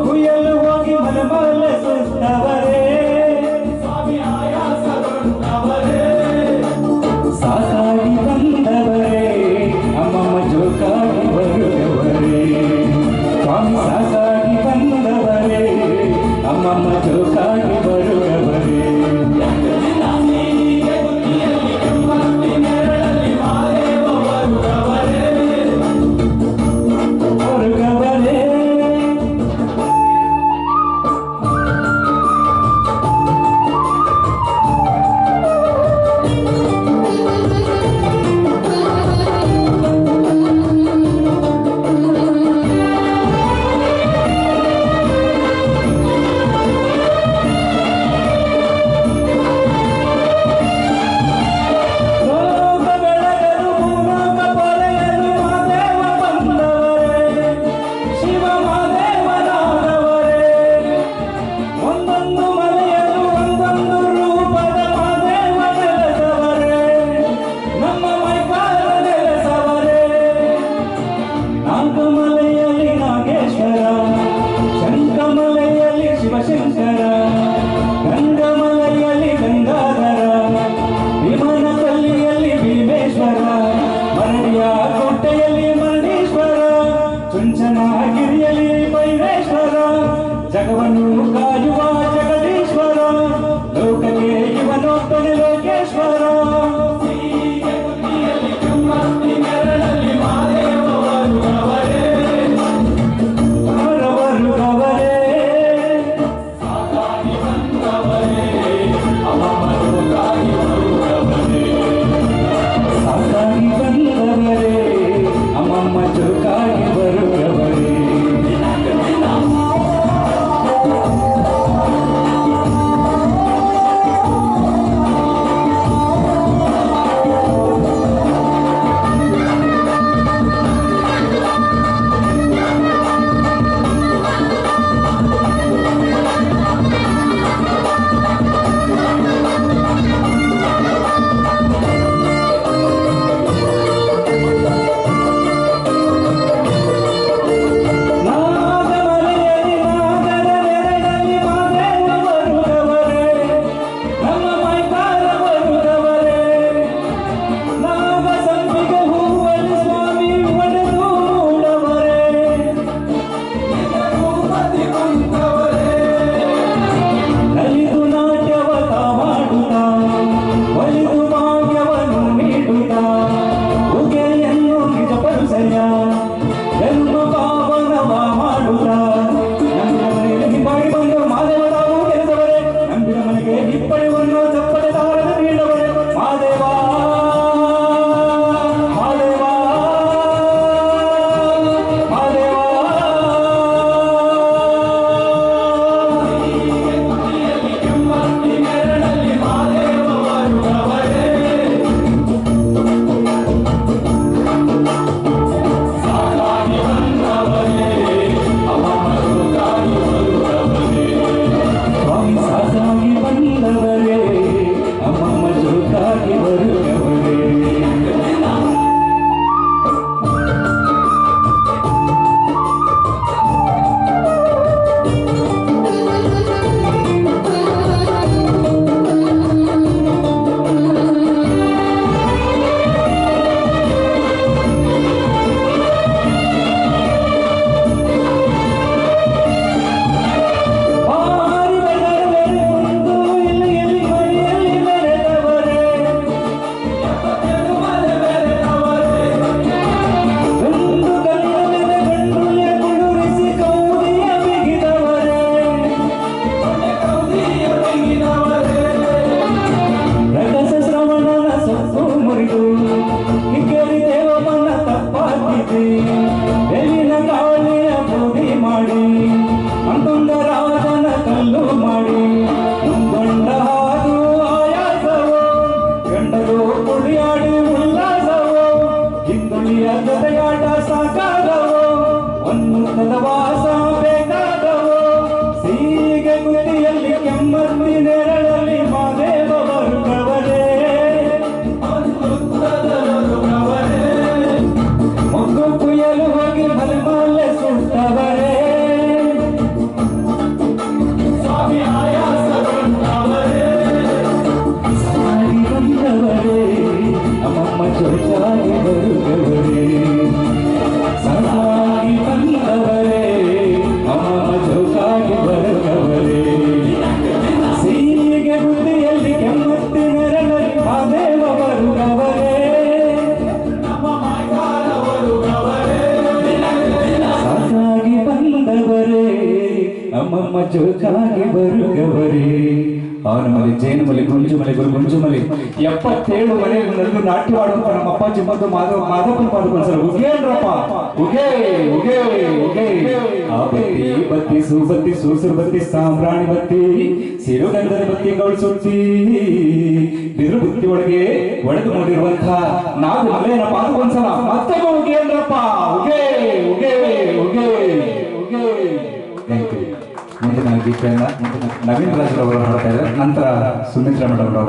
Hallelujah. ಗಿರಿಯಲಿ ಮೈರೇಶ್ವರ ಜಗವನ್ನು ಜೋಕಾಗಿ ಬರುಗವರೇ ಮಲಿ ಗುಂಜು ಮಲಿ ಗುರು ಗುಂಜುಮಲೆ ಎಪ್ಪತ್ತೇಳು ಮನೆಗಳಲ್ಲೂ ನಾಟ್ಯವಾಡುವಂತ ನಮ್ಮ ಅಪ್ಪಾಜಿ ಬಂದು ಮಾಧವ, ಮಾಧವನ ಪಾಡ್ಕೊಂಡು ಸರ್ ಉಗೇನ್ರಪ್ಪ ಉಗೇ ಉಗೇ ಉಗೇ ಆ ಬತ್ತಿ ಬತ್ತಿ, ಸೂಬತ್ತಿ, ಸೂಸುರು ಬತ್ತಿ, ಸಾಂಬ್ರಾಣಿ ಬತ್ತಿ, ಸಿರುಗಂಧದ ಬತ್ತಿಗಳು ಸುತ್ತಿ. ಬಿದಿರು ಬುತ್ತಿ ಒಳಗೆ ಒಡೆದು ಮೂಡಿರುವಂತ ನಾದು ಮಲೆಯನ ಪಾದಕ್ಕೊಂದ್ಸಲ ಮತ್ತೊಬ್ಬ ಗೀತೆಯನ್ನ ನವೀನ್ ರಾಜ್ ಅವರು ಹಾಡ್ತಾ ಇದ್ದಾರೆ. ನಂತರ ಸುಮಿತ್ರಾ ಮೇಡಮ್ ಅವರು.